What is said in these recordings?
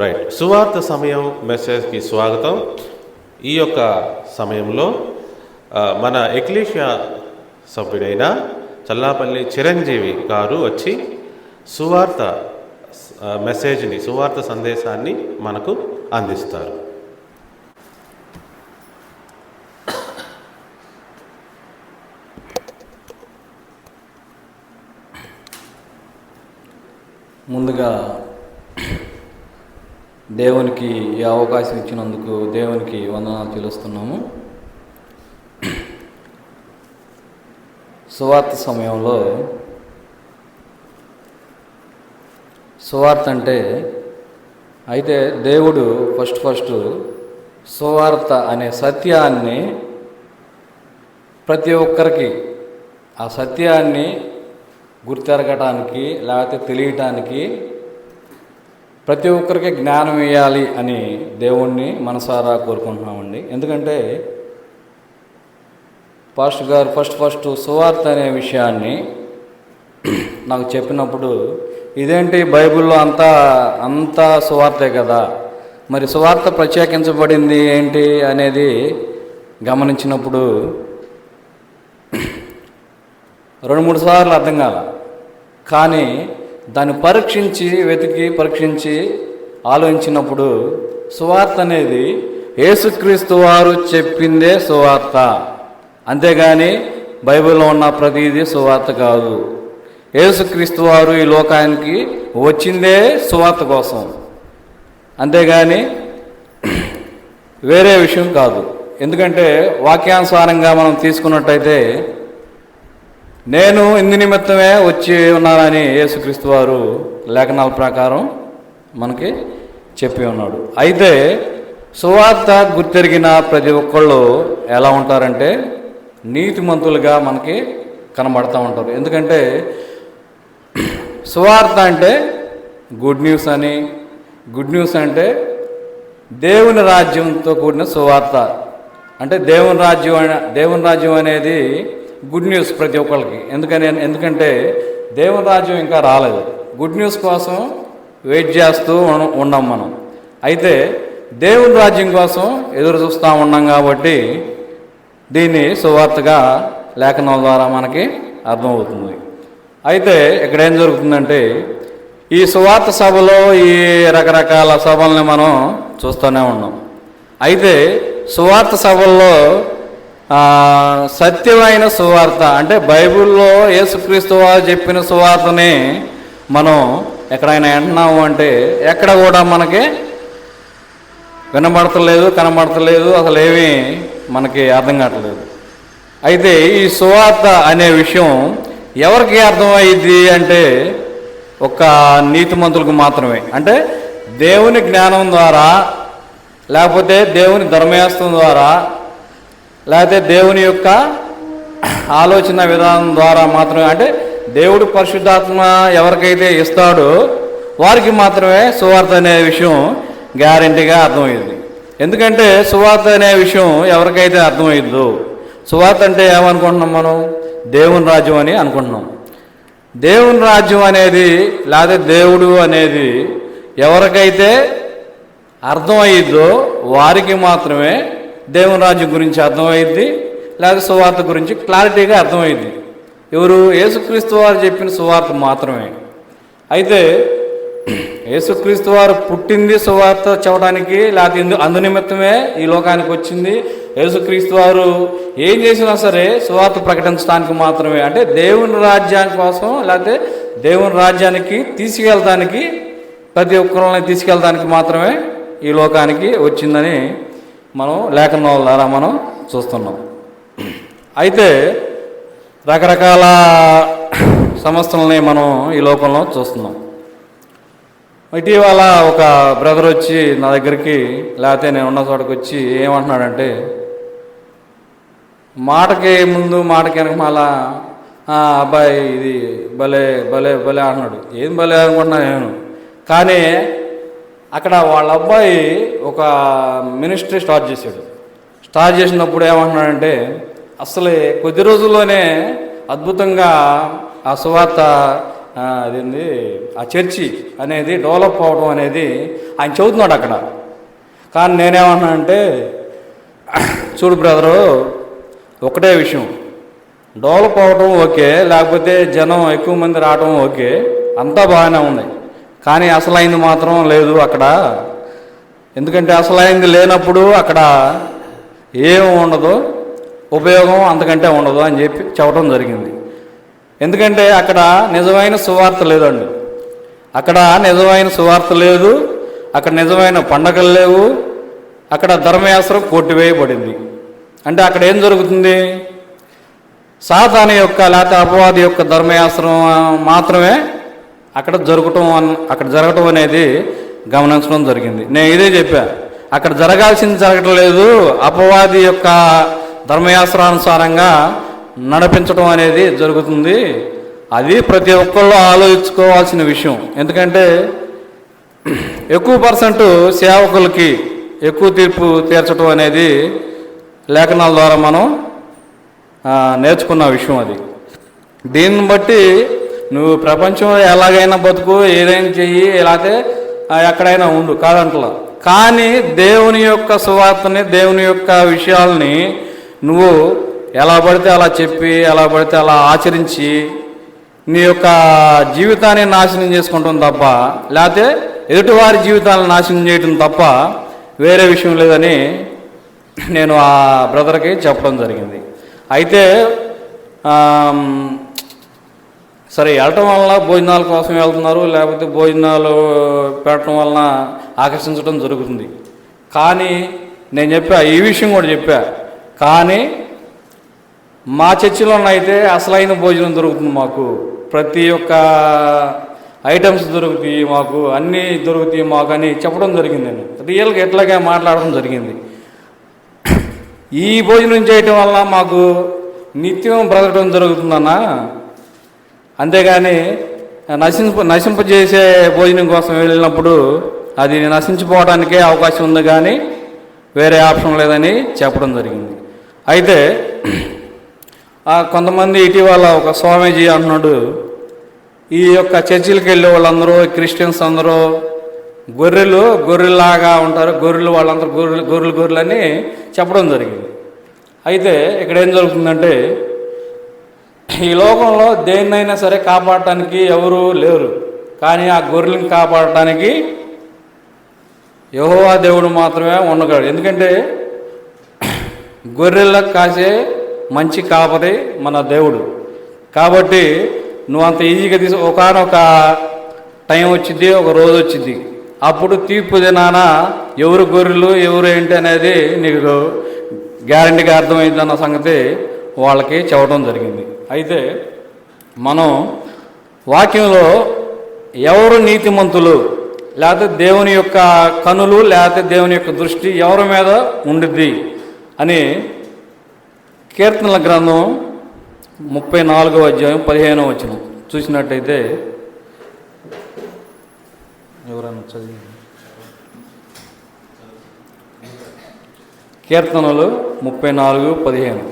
Right సువార్త సమయం మెసేజ్కి స్వాగతం. ఈ యొక్క సమయంలో మన ఎక్లీషియా సభ్యుడైన చల్లాపల్లి చిరంజీవి గారు వచ్చి సువార్త మెసేజ్ని సువార్త సందేశాన్ని మనకు అందిస్తారు. ముందుగా దేవునికి ఈ అవకాశం ఇచ్చినందుకు దేవునికి వందనాలు తెలుస్తున్నాము. సువార్త సమయంలో సువార్త అంటే అయితే దేవుడు ఫస్ట్ ఫస్ట్ సువార్త అనే సత్యాన్ని ప్రతి ఒక్కరికి ఆ సత్యాన్ని గుర్తెరగటానికి లేకపోతే తెలియటానికి ప్రతి ఒక్కరికి జ్ఞానం ఇవ్వాలి అని దేవుణ్ణి మనసారా కోరుకుంటున్నామండి. ఎందుకంటే పాస్టర్ గారు ఫస్ట్ ఫస్ట్ సువార్త అనే విషయాన్ని నాకు చెప్పినప్పుడు ఇదేంటి బైబిల్లో అంతా అంతా సువార్తే కదా? మరి సువార్త ప్రత్యేకించబడింది ఏంటి అనేది గమనించినప్పుడు రెండు మూడు సార్లు అర్థం కాల. కానీ దాన్ని పరీక్షించి వెతికి పరీక్షించి ఆలోచించినప్పుడు సువార్త అనేది యేసుక్రీస్తు వారు చెప్పిందే సువార్త. అంతేగాని బైబిల్లో ఉన్న ప్రతిదీ సువార్త కాదు. యేసుక్రీస్తు వారు ఈ లోకానికి వచ్చిందే సువార్త కోసం. అంతేగాని వేరే విషయం కాదు. ఎందుకంటే వాక్యానుసారంగా మనం తీసుకున్నట్టయితే నేను ఇందు నిమిత్తమే వచ్చి ఉన్నానని యేసుక్రీస్తు వారు లేఖనాల ప్రకారం మనకి చెప్పి ఉన్నాడు. అయితే సువార్త గుర్తెరిగిన ప్రతి ఒక్కళ్ళు ఎలా ఉంటారంటే నీతిమంతులుగా మనకి కనబడుతూ ఉంటారు. ఎందుకంటే సువార్త అంటే గుడ్ న్యూస్ అని గుడ్ న్యూస్ అంటే దేవుని రాజ్యంతో కూడిన సువార్త. అంటే దేవుని రాజ్యం అనే దేవుని రాజ్యం అనేది గుడ్ న్యూస్ ప్రతి ఒక్కరికి ఎందుకని ఎందుకంటే దేవుని రాజ్యం ఇంకా రాలేదు. గుడ్ న్యూస్ కోసం వెయిట్ చేస్తూ ఉన్నాం మనం. అయితే దేవుని రాజ్యం కోసం ఎదురు చూస్తూ ఉన్నాం కాబట్టి దీన్ని సువార్తగా లేఖనం ద్వారా మనకి అర్థమవుతుంది. అయితే ఇక్కడ ఏం జరుగుతుందంటే ఈ సువార్త సభలో ఈ రకరకాల సభల్ని మనం చూస్తూనే ఉన్నాం. అయితే సువార్త సభల్లో సత్యమైన సువార్త. అంటే బైబిల్లో యేసుక్రీస్తు వారు చెప్పిన సువార్తని మనం ఎక్కడైనా వింటున్నాము అంటే ఎక్కడ కూడా మనకి వినబడతలేదు కనబడతలేదు అసలు ఏమీ మనకి అర్థం కావట్లేదు. అయితే ఈ సువార్త అనే విషయం ఎవరికి అర్థమైంది అంటే ఒక నీతిమంతులకు మాత్రమే. అంటే దేవుని జ్ఞానం ద్వారా లేకపోతే దేవుని ధర్మశాస్త్రం ద్వారా లేకపోతే దేవుని యొక్క ఆలోచన విధానం ద్వారా మాత్రమే అంటే దేవుడు పరిశుద్ధాత్మ ఎవరికైతే ఇస్తాడో వారికి మాత్రమే సువార్త అనే విషయం గ్యారంటీగా అర్థమైంది ఎందుకంటే సువార్త అనే విషయం ఎవరికైతే అర్థమైందో సువార్త అంటే ఏమనుకుంటున్నాం మనం? దేవుని రాజ్యం అని అనుకుంటున్నాం. దేవుని రాజ్యం అనేది లేదా దేవుడు అనేది ఎవరికైతే అర్థమయ్యిద్దో వారికి మాత్రమే దేవుని రాజ్యం గురించి అర్థమైంది లేదా సువార్త గురించి క్లారిటీగా అర్థమైంది. ఎవరు? యేసుక్రీస్తు వారు చెప్పిన సువార్త మాత్రమే. అయితే యేసుక్రీస్తు వారు పుట్టింది సువార్త చెప్పడానికి లేకపోతే ఇందు అందు నిమిత్తమే ఈ లోకానికి వచ్చింది. యేసుక్రీస్తు వారు ఏం చేసినా సరే సువార్త ప్రకటించడానికి మాత్రమే. అంటే దేవుని రాజ్యానికి కోసం లేకపోతే దేవుని రాజ్యానికి తీసుకెళ్ళడానికి ప్రతి ఒక్కరిని తీసుకెళ్ళడానికి మాత్రమే ఈ లోకానికి వచ్చిందని మనం లేఖనాల ద్వారా మనం చూస్తున్నాం. అయితే రకరకాల సమస్యలని మనం ఈ లోకంలో చూస్తున్నాం. ఇటీవల ఒక బ్రదర్ వచ్చి నా దగ్గరికి లేకపోతే నేను ఉన్న చోటకి వచ్చి ఏమంటున్నాడంటే మాటకి ముందు మాటకి వెనక మళ్ళా "ఆ, అబ్బాయి ఇది భలే భలే భలే అంటున్నాడు. ఏం భలే అనుకుంటున్నా నేను? కానీ అక్కడ వాళ్ళ అబ్బాయి ఒక మినిస్ట్రీ స్టార్ట్ చేశాడు. స్టార్ట్ చేసినప్పుడు ఏమంటున్నాడంటే అసలే కొద్ది రోజుల్లోనే అద్భుతంగా ఆ సువార్త అదేంది ఆ చర్చి అనేది డెవలప్ అవడం అనేది ఆయన చదువుతున్నాడు అక్కడ. కానీ నేనేమన్నానంటే చూడు బ్రదరు ఒకటే విషయం. డెవలప్ అవడం ఓకే లేకపోతే జనం ఎక్కువ మంది రావడం ఓకే అంతా బాగానే ఉన్నాయి. కానీ అసలైంది మాత్రం లేదు అక్కడ. ఎందుకంటే అసలైంది లేనప్పుడు అక్కడ ఏం ఉండదు ఉపయోగం అంతకంటే ఉండదు అని చెప్పి చెప్పడం జరిగింది. ఎందుకంటే అక్కడ నిజమైన సువార్త లేదండి. అక్కడ నిజమైన సువార్త లేదు అక్కడ నిజమైన పండగలు లేవు అక్కడ ధర్మయాస్త్రం కొట్టివేయబడింది. అంటే అక్కడ ఏం జరుగుతుంది? సాతాను యొక్క లేకపోతే అపవాది యొక్క ధర్మయాస్త్రం మాత్రమే అక్కడ జరగటం అక్కడ జరగటం అనేది గమనించడం జరిగింది. నేను ఇదే చెప్పా అక్కడ జరగాల్సింది జరగటం లేదు అపవాది యొక్క ధర్మయాస్త్రానుసారంగా నడిపించడం అనేది జరుగుతుంది. అది ప్రతి ఒక్కళ్ళు ఆలోచించుకోవాల్సిన విషయం. ఎందుకంటే ఎక్కువ పర్సెంట్ సేవకులకి ఎక్కువ తీర్పు తీర్చడం అనేది లేఖనాల ద్వారా మనం నేర్చుకున్న విషయం అది. దీన్ని బట్టి నువ్వు ప్రపంచంలో ఎలాగైనా బతుకు ఏదైనా చెయ్యి లేకపోతే ఎక్కడైనా ఉండు కాదంటలో. కానీ దేవుని యొక్క సువార్తని దేవుని యొక్క విషయాల్ని నువ్వు ఎలా పడితే అలా చెప్పి ఎలా పడితే అలా ఆచరించి నీ యొక్క జీవితాన్ని నాశనం చేసుకుంటాం తప్ప లేకపోతే ఎదుటివారి జీవితాలను నాశనం చేయటం తప్ప వేరే విషయం లేదని నేను ఆ బ్రదర్కి చెప్పడం జరిగింది. అయితే సరే వెళ్ళటం వల్ల భోజనాల కోసం వెళ్తున్నారు లేకపోతే భోజనాలు పెట్టడం వలన ఆకర్షించడం జరుగుతుంది. కానీ నేను చెప్పా ఈ విషయం కూడా చెప్పా. కానీ మా చర్చిలోనైతే అసలైన భోజనం దొరుకుతుంది మాకు. ప్రతి ఒక్క ఐటమ్స్ దొరుకుతాయి మాకు అన్నీ దొరుకుతాయి మాకు అని చెప్పడం జరిగింది రియల్గా ఎట్లాగే మాట్లాడడం జరిగింది. ఈ భోజనం చేయటం వల్ల మాకు నిత్యం బ్రతకడం జరుగుతుందన్నా అంతేగాని నశింప నశింపజేసే భోజనం కోసం వెళ్ళినప్పుడు అది నశించిపోవడానికే అవకాశం ఉంది కానీ వేరే ఆప్షన్ లేదని చెప్పడం జరిగింది. అయితే కొంతమంది ఇటీవల ఒక స్వామీజీ అన్నాడు ఈ యొక్క చర్చిలకు వెళ్ళే వాళ్ళందరూ క్రిస్టియన్స్ అందరూ గొర్రెలు గొర్రెలాగా ఉంటారు గొర్రెలు వాళ్ళందరూ గొర్రెలు గొర్రెలు గొర్రెలు అని చెప్పడం జరిగింది. అయితే ఇక్కడ ఏం జరుగుతుందంటే ఈ లోకంలో దేన్నైనా సరే కాపాడటానికి ఎవరు లేరు. కానీ ఆ గొర్రెలను కాపాడటానికి యహోవా దేవుడు మాత్రమే ఉండగలడు. ఎందుకంటే గొర్రెలకు కాసే మంచి కాపరి మన దేవుడు. కాబట్టి నువ్వు అంత ఈజీగా తీసు ఒకనొక టైం వచ్చింది ఒక రోజు వచ్చింది అప్పుడు తీర్పు దినాన ఎవరు గొర్రెలు ఎవరు ఏంటి అనేది నీకు గ్యారంటీగా అర్థమైందన్న సంగతి వాళ్ళకి చెప్పడం జరిగింది. అయితే మనం వాక్యంలో ఎవరు నీతిమంతులు లేకపోతే దేవుని యొక్క కనులు లేకపోతే దేవుని యొక్క దృష్టి ఎవరి మీద ఉండిద్ది అని కీర్తనల గ్రంథం ముప్పై నాలుగో అధ్యాయం పదిహేనో వచ్చిన చూసినట్టయితే ఎవరన్నా చదివి కీర్తనలు ముప్పై నాలుగు పదిహేను.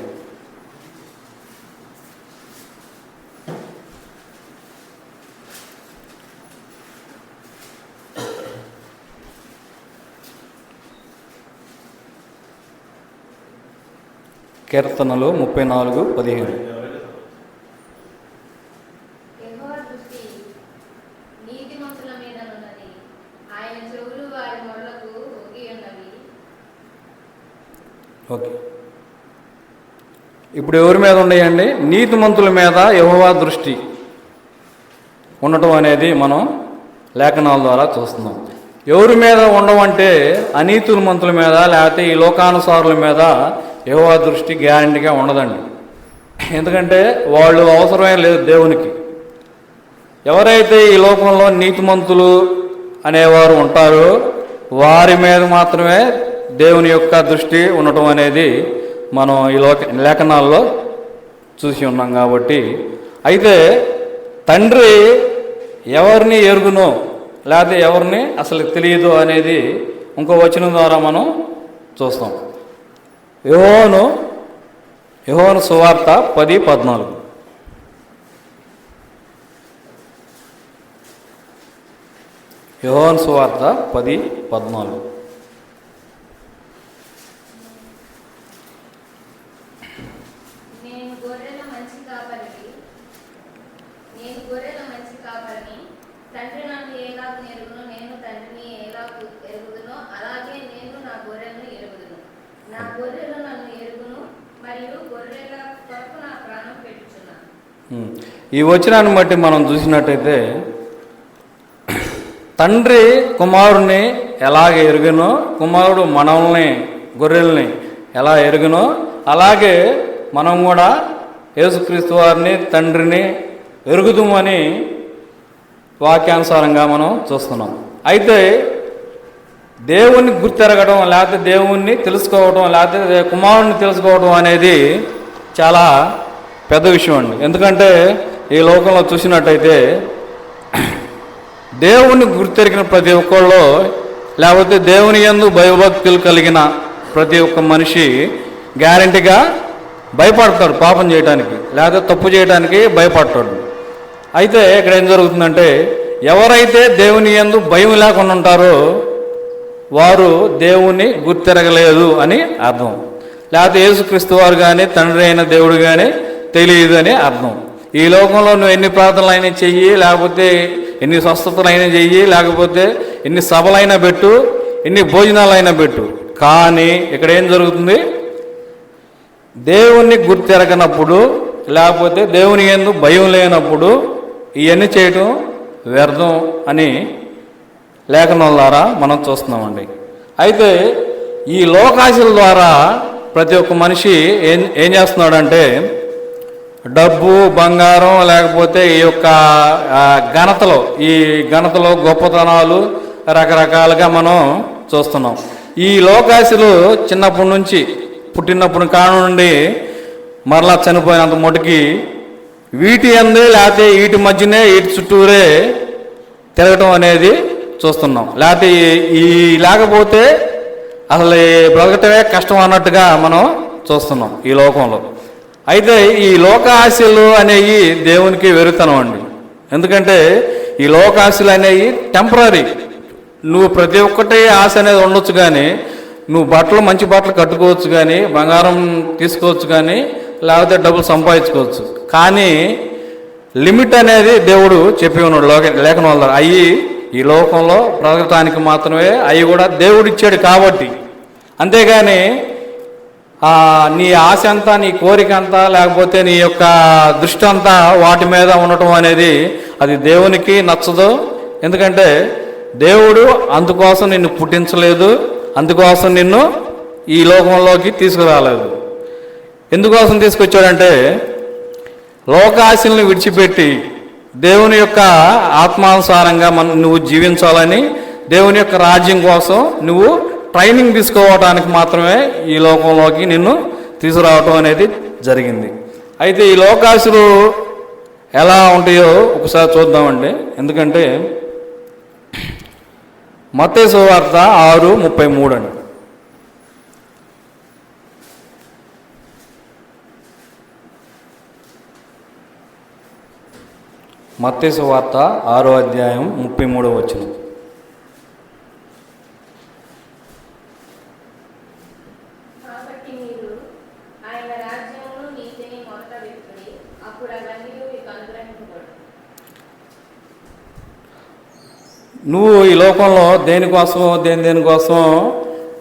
కీర్తనలు ముప్పై నాలుగు పదిహేను ఓకే. ఇప్పుడు ఎవరి మీద ఉన్నాయండి నీతిమంతుల మీద యహోవా దృష్టి ఉండటం అనేది మనం లేఖనాల ద్వారా చూస్తున్నాం. ఎవరి మీద ఉండవంటే అనీతుల మంతుల మీద లేకపోతే ఈ లోకానుసారుల మీద యహోవా దృష్టి గ్యారంటీగా ఉండదండి. ఎందుకంటే వాళ్ళు అవసరమే లేదు దేవునికి. ఎవరైతే ఈ లోకంలో నీతిమంతులు అనేవారు ఉంటారో వారి మీద మాత్రమే దేవుని యొక్క దృష్టి ఉండటం అనేది మనం ఈ లోక లేఖనాల్లో చూసి ఉన్నాం కాబట్టి. అయితే తండ్రి ఎవరిని ఎరుగునో లేకపోతే ఎవరిని అసలు తెలియదు అనేది ఇంకో వచనం ద్వారా మనం చూస్తాం. యోహోను యోహోను సువార్త పది పద్నాలుగు. యోహోన్ సువార్త పది పద్నాలుగు. ఈ వచనాన్ని బట్టి మనం చూసినట్టయితే తండ్రి కుమారుని ఎలాగ ఎరుగునో కుమారుడు మనల్ని గొర్రెల్ని ఎలా ఎరుగునో అలాగే మనం కూడా యేసుక్రీస్తు వారిని తండ్రిని ఎరుగుదామని వాక్యానుసారంగా మనం చూస్తున్నాం. అయితే దేవుణ్ణి గుర్తెరగడం లేకపోతే దేవుణ్ణి తెలుసుకోవడం లేకపోతే కుమారుణ్ణి తెలుసుకోవడం అనేది చాలా పెద్ద విషయం అండి. ఎందుకంటే ఈ లోకంలో చూసినట్టయితే దేవుణ్ణి గుర్తెరిగిన ప్రతి ఒక్కళ్ళు లేకపోతే దేవుని యందు భయభక్తులు కలిగిన ప్రతి ఒక్క మనిషి గ్యారంటీగా భయపడతాడు పాపం చేయడానికి లేకపోతే తప్పు చేయడానికి భయపడతాడు. అయితే ఇక్కడ ఏం జరుగుతుందంటే ఎవరైతే దేవుని యందు భయం లేకుండా ఉంటారో వారు దేవుణ్ణి గుర్తెరగలేదు అని అర్థం. లేకపోతే యేసుక్రీస్తు వారు కానీ తండ్రి అయిన దేవుడు కానీ తెలియదు అని అర్థం. ఈ లోకంలో నువ్వు ఎన్ని ప్రార్థనలు అయినా చెయ్యి లేకపోతే ఎన్ని స్వస్థతలైనా చెయ్యి లేకపోతే ఎన్ని సభలైనా పెట్టు ఎన్ని భోజనాలైనా పెట్టు. కానీ ఇక్కడ ఏం జరుగుతుంది? దేవుణ్ణి గుర్తెరగనప్పుడు లేకపోతే దేవుని ఎందు భయం లేనప్పుడు ఇవన్నీ చేయటం వ్యర్థం అని లేఖనం ద్వారా మనం చూస్తున్నామండి. అయితే ఈ లోకాశల ద్వారా ప్రతి ఒక్క మనిషి ఏం ఏం చేస్తున్నాడంటే డబ్బు బంగారం లేకపోతే ఈ యొక్క ఘనతలో ఈ ఘనతలో గొప్పతనాలు రకరకాలుగా మనం చూస్తున్నాం. ఈ లోకాశలు చిన్నప్పటి నుంచి పుట్టినప్పటి కాడ నుండి మరలా చనిపోయినంత మటుకి వీటి అందే లేకపోతే వీటి మధ్యనే వీటి చుట్టూరే తిరగటం అనేది చూస్తున్నాం. లేకపోతే ఈ- లేకపోతే అసలు బ్రతకటమే కష్టం అన్నట్టుగా మనం చూస్తున్నాం ఈ లోకంలో. అయితే ఈ లోక ఆశలు అనేవి దేవునికి వెరుతనం అండి. ఎందుకంటే ఈ లోకాశలు అనేవి టెంపరీ నువ్వు ప్రతి ఒక్కటే ఆశ అనేది ఉండొచ్చు కానీ నువ్వు బట్టలు మంచి బట్టలు కట్టుకోవచ్చు కానీ బంగారం తీసుకోవచ్చు కానీ లేకపోతే డబ్బులు సంపాదించుకోవచ్చు. కానీ లిమిట్ అనేది దేవుడు చెప్పి ఉన్నాడు లోక లేఖనం వల్ల అవి ఈ లోకంలో బ్రతకటానికి మాత్రమే అవి కూడా దేవుడు ఇచ్చాడు కాబట్టి. అంతేగాని నీ ఆశ అంతా నీ కోరిక అంతా లేకపోతే నీ యొక్క దృష్టి అంతా వాటి మీద ఉండటం అనేది అది దేవునికి నచ్చదు. ఎందుకంటే దేవుడు అందుకోసం నిన్ను పుట్టించలేదు అందుకోసం నిన్ను ఈ లోకంలోకి తీసుకురాలేదు. ఎందుకోసం తీసుకొచ్చాడంటే లోకాశల్ని విడిచిపెట్టి దేవుని యొక్క ఆత్మానుసారంగా మనం నువ్వు జీవించాలని దేవుని యొక్క రాజ్యం కోసం నువ్వు ట్రైనింగ్ తీసుకోవడానికి మాత్రమే ఈ లోకంలోకి నిన్ను తీసుకురావటం అనేది జరిగింది. అయితే ఈ లోకాశులు ఎలా ఉంటాయో ఒకసారి చూద్దామండి. ఎందుకంటే మత్తేసు వార్త ఆరు ముప్పై మూడు అండి. మత్తేసు వార్త ఆరో అధ్యాయం ముప్పై మూడో వచ్చింది కాబట్టి మీరు ఆయన రాజ్యమును నీతిని మొదట వెతుకుడి అప్పుడు అవన్నీ మీకు అనుగ్రహింపబడు నువ్వు ఈ లోకంలో దేనికోసం దేని దేనికోసం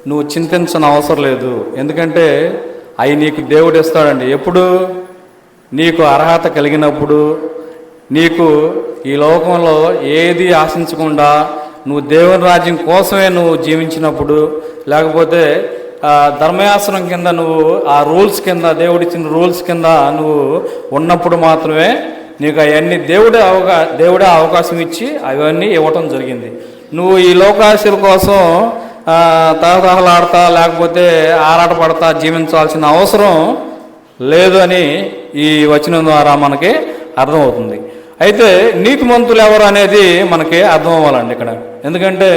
నువ్వు చింతించిన అవసరం లేదు. ఎందుకంటే అవి నీకు దేవుడు ఇస్తాడండి. ఎప్పుడు? నీకు అర్హత కలిగినప్పుడు నీకు ఈ లోకంలో ఏది ఆశించకుండా నువ్వు దేవుని రాజ్యం కోసమే నువ్వు జీవించినప్పుడు లేకపోతే ధర్మయాసనం కింద నువ్వు ఆ రూల్స్ కింద దేవుడిచ్చిన రూల్స్ కింద నువ్వు ఉన్నప్పుడు మాత్రమే నీకు అవన్నీ దేవుడే అవకా దేవుడే అవకాశం ఇచ్చి అవన్నీ ఇవ్వటం జరిగింది. నువ్వు ఈ లోకాశల కోసం తహతహలాడతా లేకపోతే ఆరాటపడతా జీవించాల్సిన అవసరం లేదు అని ఈ వచనం ద్వారా మనకి అర్థమవుతుంది. అయితే నీతిమంతులు ఎవరు అనేది మనకి అర్థం అవ్వాలండి ఇక్కడ. ఎందుకంటే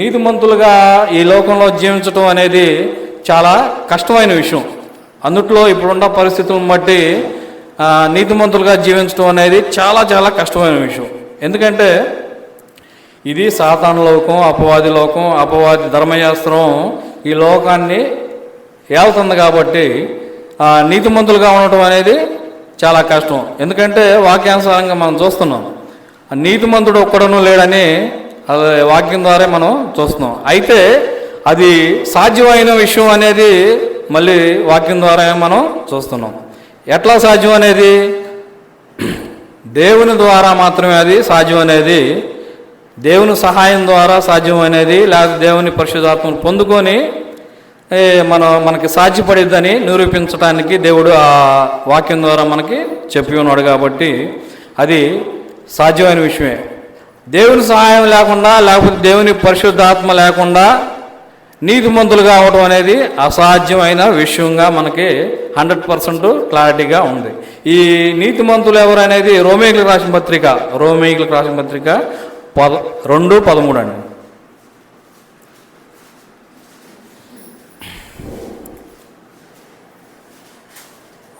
నీతిమంతులుగా ఈ లోకంలో జీవించటం అనేది చాలా కష్టమైన విషయం. అందుట్లో ఇప్పుడున్న పరిస్థితులను బట్టి నీతిమంతులుగా జీవించడం అనేది చాలా చాలా కష్టమైన విషయం. ఎందుకంటే ఇది సాతాన లోకం అపవాది లోకం అపవాది ధర్మశాస్త్రం ఈ లోకాన్ని ఏళ్తుంది కాబట్టి నీతిమంతులుగా ఉండటం అనేది చాలా కష్టం. ఎందుకంటే వాక్యానుసారంగా మనం చూస్తున్నాం నీతిమంతుడు ఒక్కడను లేడని అది వాక్యం ద్వారా మనం చూస్తున్నాం. అయితే అది సాధ్యమైన విషయం అనేది మళ్ళీ వాక్యం ద్వారా మనం చూస్తున్నాం. ఎట్లా సాధ్యం అనేది? దేవుని ద్వారా మాత్రమే అది సాధ్యం అనేది. దేవుని సహాయం ద్వారా సాధ్యం అనేది. లేదా దేవుని పరిశుధాత్మను పొందుకొని మనం మనకి సాధ్యపడిద్దని నిరూపించడానికి దేవుడు ఆ వాక్యం ద్వారా మనకి చెప్పి ఉన్నాడు కాబట్టి అది సాధ్యమైన విషయమే. దేవుని సహాయం లేకుండా లేకపోతే దేవుని పరిశుద్ధాత్మ లేకుండా నీతిమంతులుగా అవడం అనేది అసాధ్యమైన విషయంగా మనకి హండ్రెడ్ పర్సెంట్ క్లారిటీగా ఉంది. ఈ నీతిమంతులు ఎవరు అనేది రోమేకులకు రాసిన పత్రిక రోమేకులకు రాసిన పత్రిక పద రెండు పదమూడు అండి.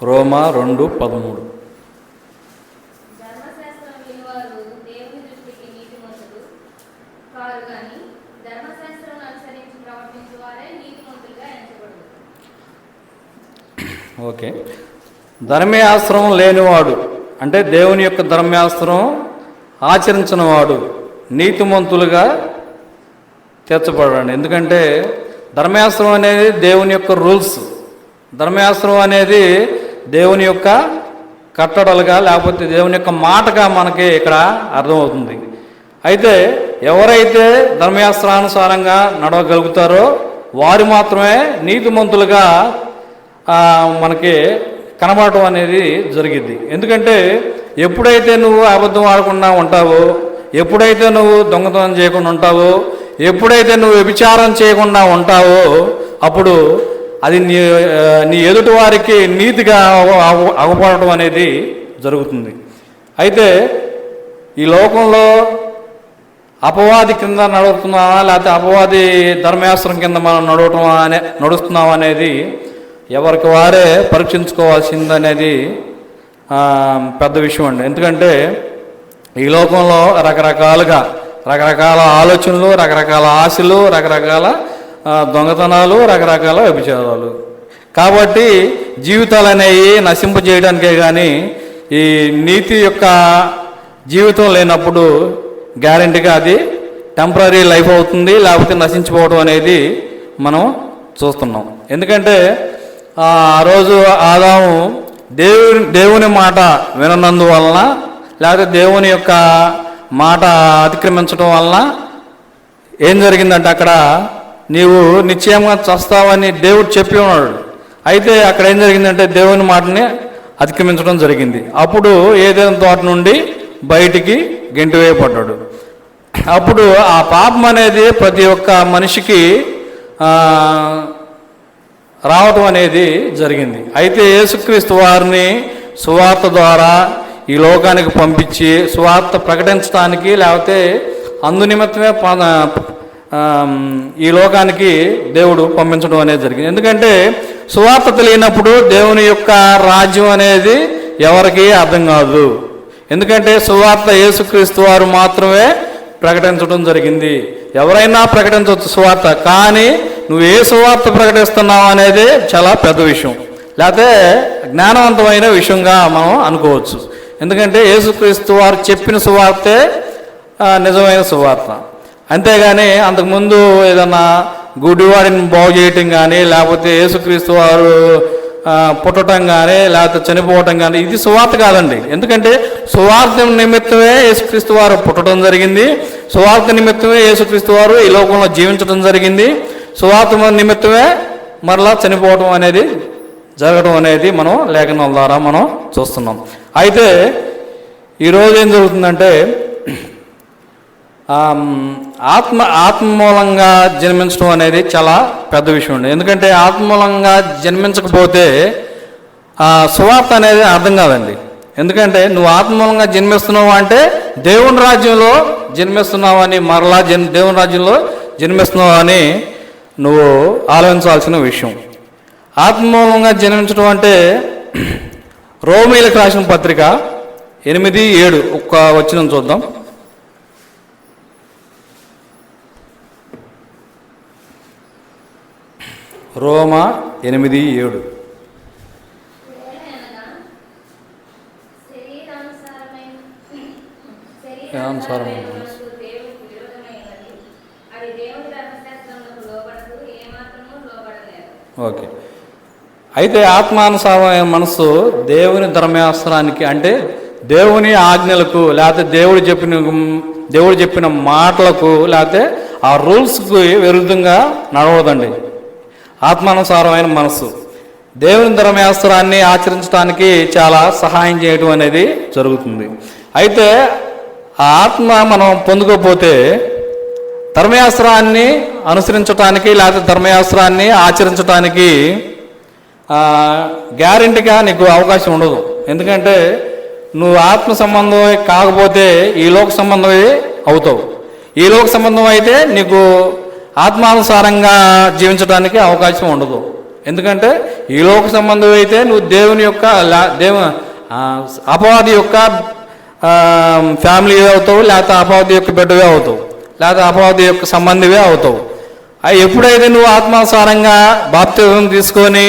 రోమా రెండు పదమూడు ధర్మశాస్త్రం వినివారు దేవుని దృష్టికి నీతిమంతులు కారు గాని ధర్మశాస్త్రం అనుసరించి ప్రవర్తించు వారే నీతిమంతులుగా ఎంచబడు ఓకే. ధర్మశాస్త్రం లేనివాడు అంటే దేవుని యొక్క ధర్మశాస్త్రం ఆచరించినవాడు నీతిమంతులుగా తీర్చబడండి ఎందుకంటే ధర్మశాస్త్రం అనేది దేవుని యొక్క రూల్స్. ధర్మశాస్త్రం అనేది దేవుని యొక్క కట్టడలుగా లేకపోతే దేవుని యొక్క మాటగా మనకి ఇక్కడ అర్థమవుతుంది. అయితే ఎవరైతే ధర్మశాస్త్రానుసారంగా నడవగలుగుతారో వారు మాత్రమే నీతిమంతులుగా మనకి కనబడటం అనేది జరిగింది ఎందుకంటే ఎప్పుడైతే నువ్వు అబద్ధం ఆడకుండా ఉంటావో ఎప్పుడైతే నువ్వు దొంగతనం చేయకుండా ఉంటావో ఎప్పుడైతే నువ్వు వ్యభిచారం చేయకుండా ఉంటావో అప్పుడు అది నీ నీ ఎదుటి వారికి నీతిగా అవ- అగపడటం అనేది జరుగుతుంది. అయితే ఈ లోకంలో అపవాది కింద నడుస్తున్నావా లేకపోతే అపవాది ధర్మశాస్త్రం కింద మనం నడవటం అనే నడుస్తున్నావా అనేది ఎవరికి వారే పరీక్షించుకోవాల్సిందనేది పెద్ద విషయం అండి. ఎందుకంటే ఈ లోకంలో రకరకాలుగా రకరకాల ఆలోచనలు రకరకాల ఆశలు రకరకాల దొంగతనాలు రకరకాల వ్యభిచారాలు. కాబట్టి జీవితాలు అనేవి నశింపజేయడానికే కానీ ఈ నీతి యొక్క జీవితం లేనప్పుడు గ్యారంటీగా అది టెంపరీ లైఫ్ అవుతుంది లేకపోతే నశించిపోవడం అనేది మనం చూస్తున్నాం. ఎందుకంటే ఆ రోజు ఆదాము దేవుని దేవుని మాట విననందువలన లేకపోతే దేవుని యొక్క మాట అతిక్రమించడం వలన ఏం జరిగిందంటే అక్కడ నీవు నిశ్చయంగా చస్తావని దేవుడు చెప్పి ఉన్నాడు. అయితే అక్కడ ఏం జరిగిందంటే దేవుని మాటని అతిక్రమించడం జరిగింది. అప్పుడు ఏదైనా తోట నుండి బయటికి గెంటివేయబడ్డాడు అప్పుడు ఆ పాపం అనేది ప్రతి ఒక్క మనిషికి రావటం అనేది జరిగింది. అయితే యేసుక్రీస్తు వారిని సువార్త ద్వారా ఈ లోకానికి పంపించి సువార్త ప్రకటించడానికి లేకపోతే అందునిమిత్తమే ప- ఈ లోకానికి దేవుడు పంపించడం అనేది జరిగింది. ఎందుకంటే సువార్త తెలియనప్పుడు దేవుని యొక్క రాజ్యం అనేది ఎవరికీ అర్థం కాదు. ఎందుకంటే సువార్త యేసుక్రీస్తు వారు మాత్రమే ప్రకటించడం జరిగింది. ఎవరైనా ప్రకటించవచ్చు సువార్త కానీ నువ్వు ఏ సువార్త ప్రకటిస్తున్నావు అనేది చాలా పెద్ద విషయం. లేకపోతే జ్ఞానవంతమైన విషయంగా మనం అనుకోవచ్చు. ఎందుకంటే యేసుక్రీస్తు వారు చెప్పిన సువార్తే నిజమైన సువార్త. అంతేగాని అంతకుముందు ఏదన్నా గుడివాడిని బాగు చేయటం కానీ లేకపోతే యేసుక్రీస్తు వారు పుట్టడం కానీ లేకపోతే చనిపోవటం కానీ ఇది సువార్త కాదండి. ఎందుకంటే సువార్త నిమిత్తమే యేసుక్రీస్తు వారు పుట్టడం జరిగింది. సువార్త నిమిత్తమే యేసుక్రీస్తు వారు ఈ లోకంలో జీవించడం జరిగింది. సువార్త నిమిత్తమే మరలా చనిపోవటం అనేది జరగడం అనేది మనం లేఖనాల ద్వారా మనం చూస్తున్నాం. అయితే ఈరోజు ఏం జరుగుతుందంటే ఆత్మ ఆత్మ మూలంగా జన్మించడం అనేది చాలా పెద్ద విషయం అండి. ఎందుకంటే ఆత్మ మూలంగా జన్మించకపోతే ఆ సువార్త అనేది అర్థం కాదండి. ఎందుకంటే నువ్వు ఆత్మ మూలంగా జన్మిస్తున్నావు అంటే దేవుని రాజ్యంలో జన్మిస్తున్నావు అని మరలా జన్ దేవుని రాజ్యంలో జన్మిస్తున్నావు అని నువ్వు ఆలోచించాల్సిన విషయం. ఆత్మ మూలంగా జన్మించడం అంటే రోమిలకు రాసిన పత్రిక ఎనిమిది ఏడు ఒక్క వచ్చిన చూద్దాం రోమా ఎనిమిది ఏడు ఏలయనగా శరీరానుసారమైన శరీరానుసారమైన శరీరానుసారమైన మనసు దేవునికి విరోధమైనది అది దేవుని లోబడదు ఏమాత్రము లోబడలేదు. ఓకే. అయితే ఆత్మానుసారమైన మనసు దేవుని ధర్మశాస్త్రానికి అంటే దేవుని ఆజ్ఞలకు లేకపోతే దేవుడు చెప్పిన దేవుడు చెప్పిన మాటలకు లేకపోతే ఆ రూల్స్కి విరుద్ధంగా నడవదండి. ఆత్మానుసారమైన మనసు దేవుని ధర్మశాస్త్రాన్ని ఆచరించడానికి చాలా సహాయం చేయడం అనేది జరుగుతుంది. అయితే ఆ ఆత్మ మనం పొందుకోపోతే ధర్మశాస్త్రాన్ని అనుసరించటానికి లేకపోతే ధర్మశాస్త్రాన్ని ఆచరించటానికి గ్యారంటీగా నీకు అవకాశం ఉండదు. ఎందుకంటే నువ్వు ఆత్మ సంబంధం కాకపోతే ఈ లోక సంబంధమే అవుతావు. ఈ లోక సంబంధం అయితే నీకు ఆత్మానుసారంగా జీవించడానికి అవకాశం ఉండదు. ఎందుకంటే ఈ లోక సంబంధం అయితే నువ్వు దేవుని యొక్క దేవు అపవాది యొక్క ఫ్యామిలీ అవుతావు లేకపోతే అపవాది యొక్క బిడ్డవే అవుతావు లేకపోతే అపవాది యొక్క సంబంధివే అవుతావు. అవి ఎప్పుడైతే నువ్వు ఆత్మానుసారంగా బాప్తిజం తీసుకొని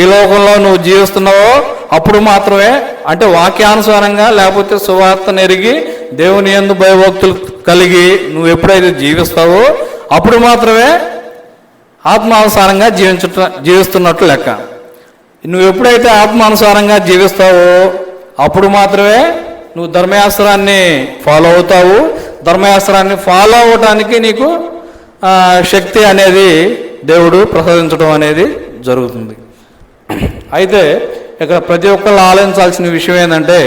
ఈ లోకంలో నువ్వు జీవిస్తున్నావో అప్పుడు మాత్రమే అంటే వాక్యానుసారంగా లేకపోతే సువార్తను ఎరిగి దేవుని ఎందు భయభక్తులు కలిగి నువ్వు ఎప్పుడైతే జీవిస్తావో అప్పుడు మాత్రమే ఆత్మానుసారంగా జీవించట జీవిస్తున్నట్లు లెక్క. నువ్వు ఎప్పుడైతే ఆత్మానుసారంగా జీవిస్తావో అప్పుడు మాత్రమే నువ్వు ధర్మశాస్త్రాన్ని ఫాలో అవుతావు. ధర్మశాస్త్రాన్ని ఫాలో అవటానికి నీకు శక్తి అనేది దేవుడు ప్రసాదించడం అనేది జరుగుతుంది. అయితే ఇక్కడ ప్రతి ఒక్కళ్ళు ఆలోచించాల్సిన విషయం ఏంటంటే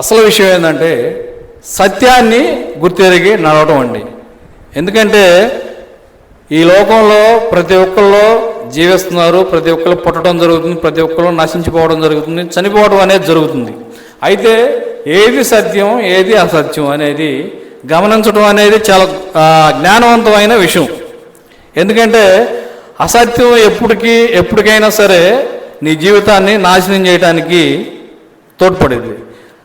అసలు విషయం ఏంటంటే సత్యాన్ని గుర్తెరిగి నడవటం అండి. ఎందుకంటే ఈ లోకంలో ప్రతి ఒక్కళ్ళు జీవిస్తున్నారు ప్రతి ఒక్కళ్ళు పుట్టడం జరుగుతుంది ప్రతి ఒక్కళ్ళు నశించిపోవడం జరుగుతుంది చనిపోవడం అనేది జరుగుతుంది. అయితే ఏది సత్యం ఏది అసత్యం అనేది గమనించడం అనేది చాలా జ్ఞానవంతమైన విషయం. ఎందుకంటే అసత్యం ఎప్పటికీ ఎప్పటికైనా సరే నీ జీవితాన్ని నాశనం చేయడానికి తోడ్పడేది.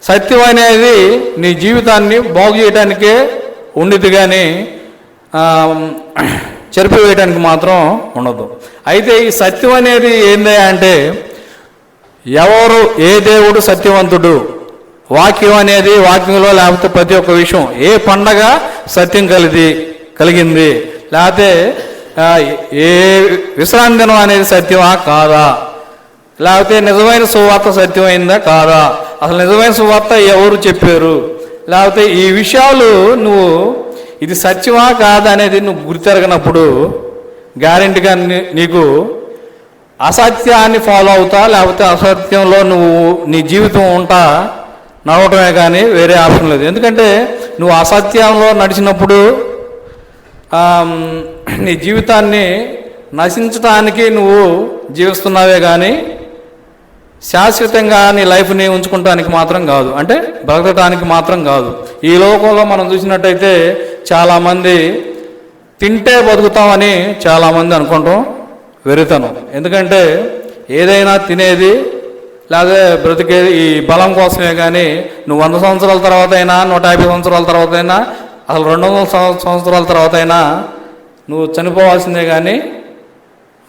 సత్యం అనేది నీ జీవితాన్ని బాగు చేయడానికే ఉండిద్ది కానీ చెరిపివేయడానికి మాత్రం ఉండదు. అయితే ఈ సత్యం అనేది ఏంది అంటే ఎవరు ఏ దేవుడు సత్యవంతుడు? వాక్యం అనేది వాక్యంలో లేకపోతే ప్రతి ఒక్క విషయం. ఏ పండగ సత్యం కలిది కలిగింది? లేకపోతే ఏ విశ్రాంతి దినం అనేది సత్యమా కాదా? లేకపోతే నిజమైన సువార్త సత్యమైందా కాదా? అసలు నిజమైన సువార్త ఎవరు చెప్పారు? లేకపోతే ఈ విషయాలు నువ్వు ఇది సత్యమా కాదా అనేది నువ్వు గుర్తెరగనప్పుడు గ్యారెంటీగా నీ- నీకు అసత్యాన్ని ఫాలో అవుతా లేకపోతే అసత్యంలో నువ్వు నీ జీవితం ఉంటా నడవటమే కానీ వేరే ఆప్షన్ లేదు. ఎందుకంటే నువ్వు అసత్యంలో నడిచినప్పుడు నీ జీవితాన్ని నశించటానికి నువ్వు జీవిస్తున్నావే కానీ శాశ్వతంగా నీ లైఫ్ని ఉంచుకోవటానికి మాత్రం కాదు. అంటే బ్రతకటానికి మాత్రం కాదు. ఈ లోకంలో మనం చూసినట్టయితే చాలామంది తింటే బతుకుతామని చాలామంది అనుకుంటాం వెరితనం. ఎందుకంటే ఏదైనా తినేది లేదా బ్రతికేది ఈ బలం కోసమే కానీ నువ్వు వంద సంవత్సరాల తర్వాత అయినా నూట యాభై సంవత్సరాల తర్వాత అయినా అసలు రెండు వందల సంవత్సరాల తర్వాత అయినా నువ్వు చనిపోవాల్సిందే కానీ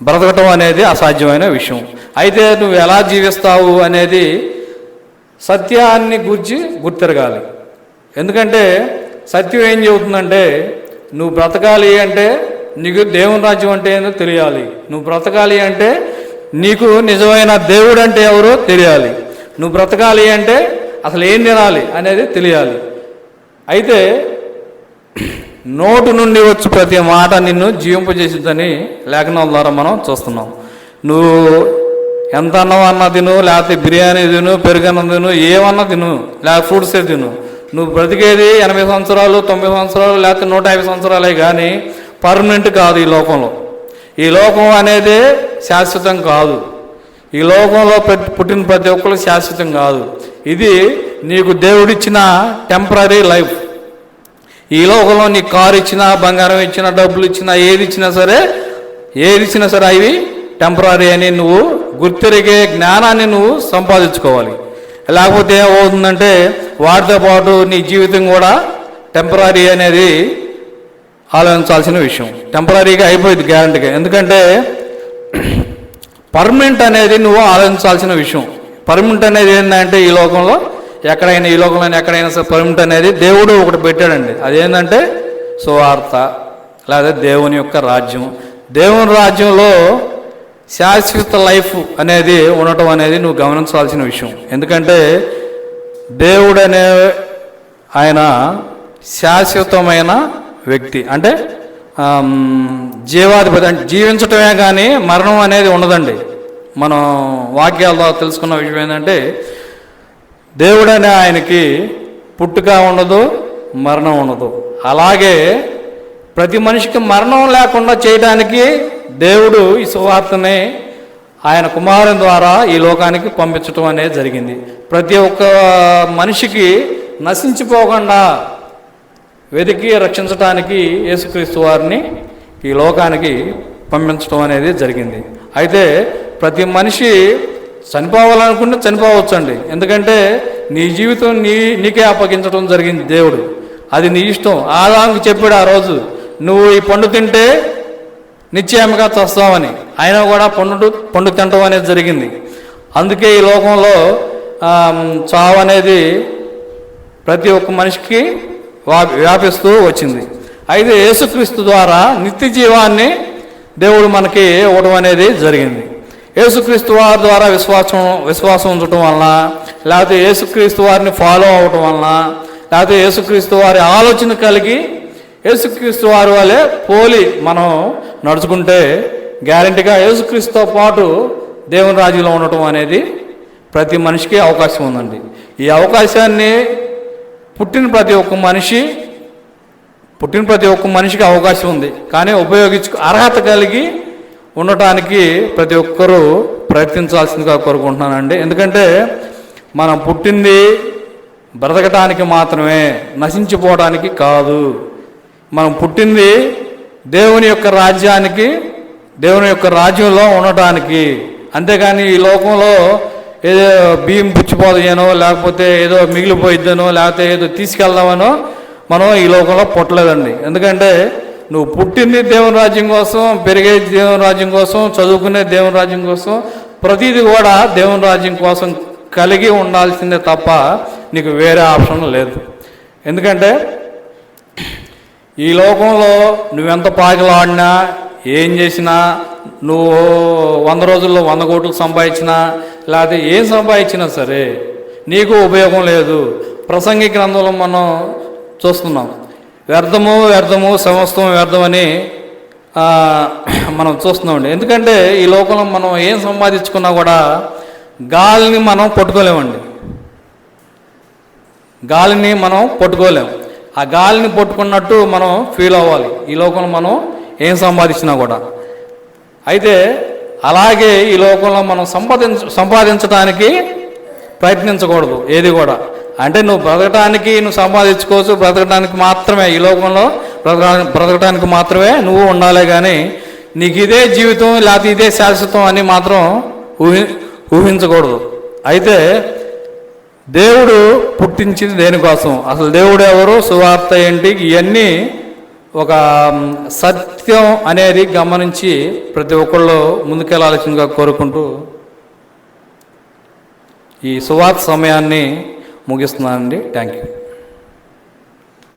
బ్రతకటం అనేది అసాధ్యమైన విషయం. అయితే నువ్వు ఎలా జీవిస్తావు అనేది సత్యాన్ని గురించి గుర్తిరగాలి. ఎందుకంటే సత్యం ఏం చెబుతుందంటే నువ్వు బ్రతకాలి అంటే నీకు దేవుని రాజ్యం అంటే ఏందో తెలియాలి. నువ్వు బ్రతకాలి అంటే నీకు నిజమైన దేవుడు అంటే ఎవరో తెలియాలి. నువ్వు బ్రతకాలి అంటే అసలు ఏం తినాలి అనేది తెలియాలి. అయితే నోటు నుండి వచ్చి ప్రతి మాట నిన్ను జీవింపజేసిద్దని లేఖనాల ద్వారా మనం చూస్తున్నాం. నువ్వు ఎంత అన్నం అన్నా తిను లేకపోతే బిర్యానీ తిను పెరుగన్నం తిను ఏమన్నా తిను లేకపోతే ఫ్రూట్సే తిను. నువ్వు బ్రతికేది ఎనభై సంవత్సరాలు తొంభై సంవత్సరాలు లేకపోతే నూట యాభై సంవత్సరాలే కానీ పర్మనెంట్ కాదు ఈ లోకంలో. ఈ లోకం అనేది శాశ్వతం కాదు. ఈ లోకంలో ప్రతి పుట్టిన ప్రతి ఒక్కరు శాశ్వతం కాదు. ఇది నీకు దేవుడిచ్చిన టెంపరీ లైఫ్. ఈ లోకంలో నీ కారు ఇచ్చినా బంగారం ఇచ్చినా డబ్బులు ఇచ్చినా ఏది ఇచ్చినా సరే ఏది ఇచ్చినా సరే అవి టెంపరీ అని నువ్వు గుర్తిరిగే జ్ఞానాన్ని నువ్వు సంపాదించుకోవాలి. లేకపోతే ఏమవుతుందంటే వాటితో పాటు నీ జీవితం కూడా టెంపరీ అనేది ఆలోచించాల్సిన విషయం. టెంపరీగా అయిపోయింది గ్యారంటీగా ఎందుకంటే పర్మనెంట్ అనేది నువ్వు ఆలోచించాల్సిన విషయం. పర్మనెంట్ అనేది ఏంటంటే ఈ లోకంలో ఎక్కడైనా ఈ లోకంలో ఎక్కడైనా సరే పర్మనెంట్ అనేది దేవుడు ఒకటి పెట్టాడండి. అదేంటంటే సువార్త లేదా దేవుని యొక్క రాజ్యం. దేవుని రాజ్యంలో శాశ్వత లైఫ్ అనేది ఉండటం అనేది నువ్వు గమనించాల్సిన విషయం. ఎందుకంటే దేవుడు అనే ఆయన శాశ్వతమైన వ్యక్తి. అంటే జీవాధిపతి అంటే జీవించటమే కానీ మరణం అనేది ఉండదండి. మనం వాక్యాల్లో తెలుసుకున్న విషయం ఏంటంటే దేవుడు అనే ఆయనకి పుట్టుక ఉండదు మరణం ఉండదు. అలాగే ప్రతి మనిషికి మరణం లేకుండా చేయడానికి దేవుడు ఈ సువార్తనే ఆయన కుమారుని ద్వారా ఈ లోకానికి పంపించటం అనేది జరిగింది. ప్రతి ఒక్క మనిషికి నశించిపోకుండా వెతికి రక్షించడానికి యేసుక్రీస్తు వారిని ఈ లోకానికి పంపించడం అనేది జరిగింది. అయితే ప్రతి మనిషి చనిపోవాలనుకుంటే చనిపోవచ్చండి. ఎందుకంటే నీ జీవితం నీ నీకే అప్పగించడం జరిగింది దేవుడు. అది నీ ఇష్టం. ఆదాంకు చెప్పాడు ఆ రోజు నువ్వు ఈ పండు తింటే నిశ్చయంగా చస్తామని అయినా కూడా పండు పండు తినటం అనేది జరిగింది. అందుకే ఈ లోకంలో చావు అనేది ప్రతి ఒక్క మనిషికి వా- వ్యాపిస్తూ వచ్చింది. అయితే యేసుక్రీస్తు ద్వారా నిత్య జీవాన్ని దేవుడు మనకి ఇవ్వడం అనేది జరిగింది. యేసుక్రీస్తు వారి ద్వారా విశ్వాసం విశ్వాసం ఉంచడం వలన లేకపోతే యేసుక్రీస్తు వారిని ఫాలో అవ్వటం వలన లేకపోతే యేసుక్రీస్తు వారి ఆలోచన కలిగి యేసుక్రీస్తు వారి వలె పోలి మనం నడుచుకుంటే గ్యారంటీగా యేసుక్రీస్తుతో పాటు దేవుని రాజులో ఉండటం అనేది ప్రతి మనిషికి అవకాశం ఉందండి. ఈ అవకాశాన్ని పుట్టిన ప్రతి ఒక్క మనిషి పుట్టిన ప్రతి ఒక్క మనిషికి అవకాశం ఉంది. కానీ ఉపయోగించు అర్హత కలిగి ఉండటానికి ప్రతి ఒక్కరూ ప్రయత్నించాల్సిందిగా కోరుకుంటున్నానండి. ఎందుకంటే మనం పుట్టింది బ్రతకటానికి మాత్రమే నశించిపోవడానికి కాదు. మనం పుట్టింది దేవుని యొక్క రాజ్యానికి దేవుని యొక్క రాజ్యంలో ఉండటానికి. అంతేగాని ఈ లోకంలో ఏదో బియ్యం పుచ్చిపోతాయనో లేకపోతే ఏదో మిగిలిపోయిద్దనో లేకపోతే ఏదో తీసుకెళ్దామనో మనం ఈ లోకంలో పుట్టలేదండి. ఎందుకంటే నువ్వు పుట్టింది దేవుని రాజ్యం కోసం పెరిగే దేవుని రాజ్యం కోసం చదువుకునే దేవుని రాజ్యం కోసం ప్రతిదీ కూడా దేవుని రాజ్యం కోసం కలిగి ఉండాల్సిందే తప్ప నీకు వేరే ఆప్షన్ లేదు. ఎందుకంటే ఈ లోకంలో నువ్వెంత పాకలాడినా ఏం చేసినా నువ్వు వంద రోజుల్లో వంద కోట్లు సంపాదించినా లేకపోతే ఏం సంపాదించినా సరే నీకు ఉపయోగం లేదు. ప్రసంగి గ్రంథంలో మనం చూస్తున్నాం వ్యర్థము వ్యర్థము సమస్తం వ్యర్థమని మనం చూస్తున్నామండి. ఎందుకంటే ఈ లోకంలో మనం ఏం సంపాదించుకున్నా కూడా గాలిని మనం పట్టుకోలేమండి. గాలిని మనం పట్టుకోలేము ఆ గాలిని పట్టుకున్నట్టు మనం ఫీల్ అవ్వాలి. ఈ లోకంలో మనం ఏం సంపాదించినా కూడా. అయితే అలాగే ఈ లోకంలో మనం సంపాదించ సంపాదించడానికి ప్రయత్నించకూడదు. ఏది కూడా. అంటే నువ్వు బ్రతకటానికి నువ్వు సంపాదించుకోవచ్చు. బ్రతకడానికి మాత్రమే. ఈ లోకంలో బ్రతక బ్రతకటానికి మాత్రమే నువ్వు ఉండాలి కానీ నీకు ఇదే జీవితం లేకపోతే ఇదే శాశ్వతం అని మాత్రం ఊహి ఊహించకూడదు. అయితే దేవుడు పుట్టించింది దేనికోసం? అసలు దేవుడు ఎవరు? సువార్త ఏంటి? ఇవన్నీ ఒక సత్యం అనేది గమనించి ప్రతి ఒక్కళ్ళు ముందుకెళ్ళాల్సిందిగా కోరుకుంటూ ఈ సువార్త సమయాన్ని ముగిస్తున్నానండి. Thank you.